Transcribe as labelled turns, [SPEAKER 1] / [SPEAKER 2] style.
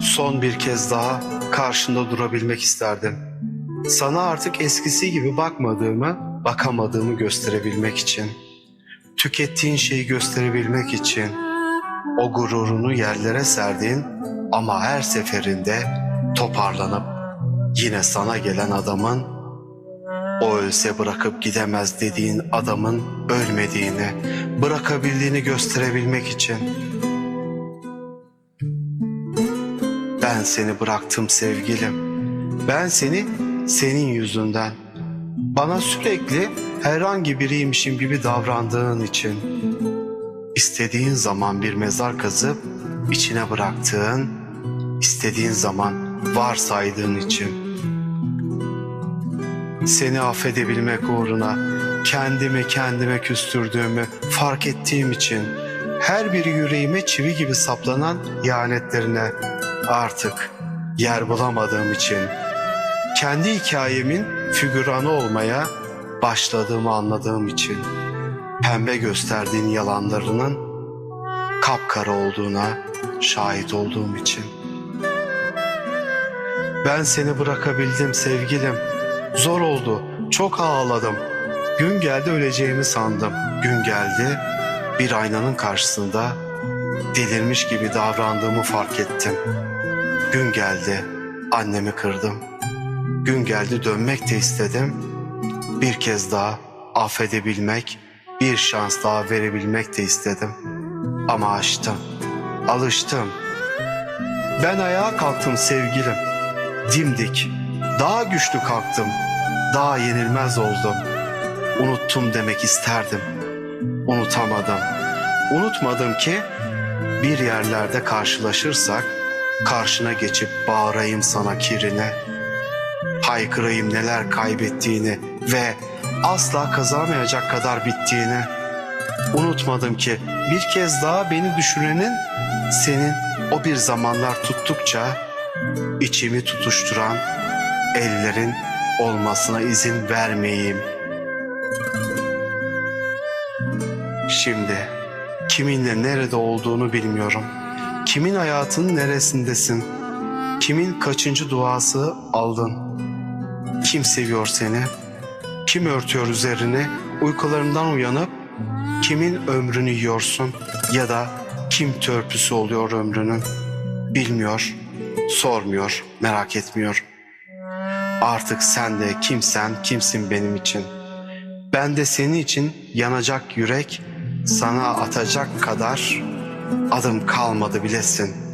[SPEAKER 1] Son bir kez daha karşında durabilmek isterdim. Sana artık eskisi gibi bakmadığımı, bakamadığımı gösterebilmek için. Tükettiğin şeyi gösterebilmek için. O gururunu yerlere serdin ama her seferinde toparlanıp yine sana gelen adamın o ölse bırakıp gidemez dediğin adamın ölmediğini, bırakabildiğini gösterebilmek için. Ben seni bıraktım sevgilim. Ben seni senin yüzünden. Bana sürekli herhangi biriymişim gibi davrandığın için. İstediğin zaman bir mezar kazıp içine bıraktığın, istediğin zaman varsaydığın için. Seni affedebilmek uğruna kendimi kendime küstürdüğümü fark ettiğim için her bir yüreğime çivi gibi saplanan ihanetlerine artık yer bulamadığım için kendi hikayemin figüranı olmaya başladığımı anladığım için pembe gösterdiğin yalanlarının kapkara olduğuna şahit olduğum için. Ben seni bırakabildim sevgilim. Zor oldu. Çok ağladım. Gün geldi öleceğimi sandım. Gün geldi bir aynanın karşısında delirmiş gibi davrandığımı fark ettim. Gün geldi annemi kırdım. Gün geldi dönmek de istedim. Bir kez daha affedebilmek, bir şans daha verebilmek de istedim. Ama açtım, alıştım. Ben ayağa kalktım sevgilim. Dimdik, daha güçlü kalktım. Daha yenilmez oldum. Unuttum demek isterdim. Unutamadım. Unutmadım ki bir yerlerde karşılaşırsak karşına geçip bağırayım sana kirine. Haykırayım neler kaybettiğini ve asla kazanamayacak kadar bittiğini. Unutmadım ki bir kez daha beni düşünenin senin o bir zamanlar tuttukça içimi tutuşturan ellerin olmasına izin vermeyeyim. Şimdi kiminle nerede olduğunu bilmiyorum. Kimin hayatının neresindesin? Kimin kaçıncı duası aldın? Kim seviyor seni? Kim örtüyor üzerini? Uykularından uyanıp kimin ömrünü yiyorsun? Ya da kim törpüsü oluyor ömrünün? Bilmiyor, sormuyor, merak etmiyor. Artık sen de kimsen kimsin benim için. Ben de senin için yanacak yürek sana atacak kadar adım kalmadı bilesin.''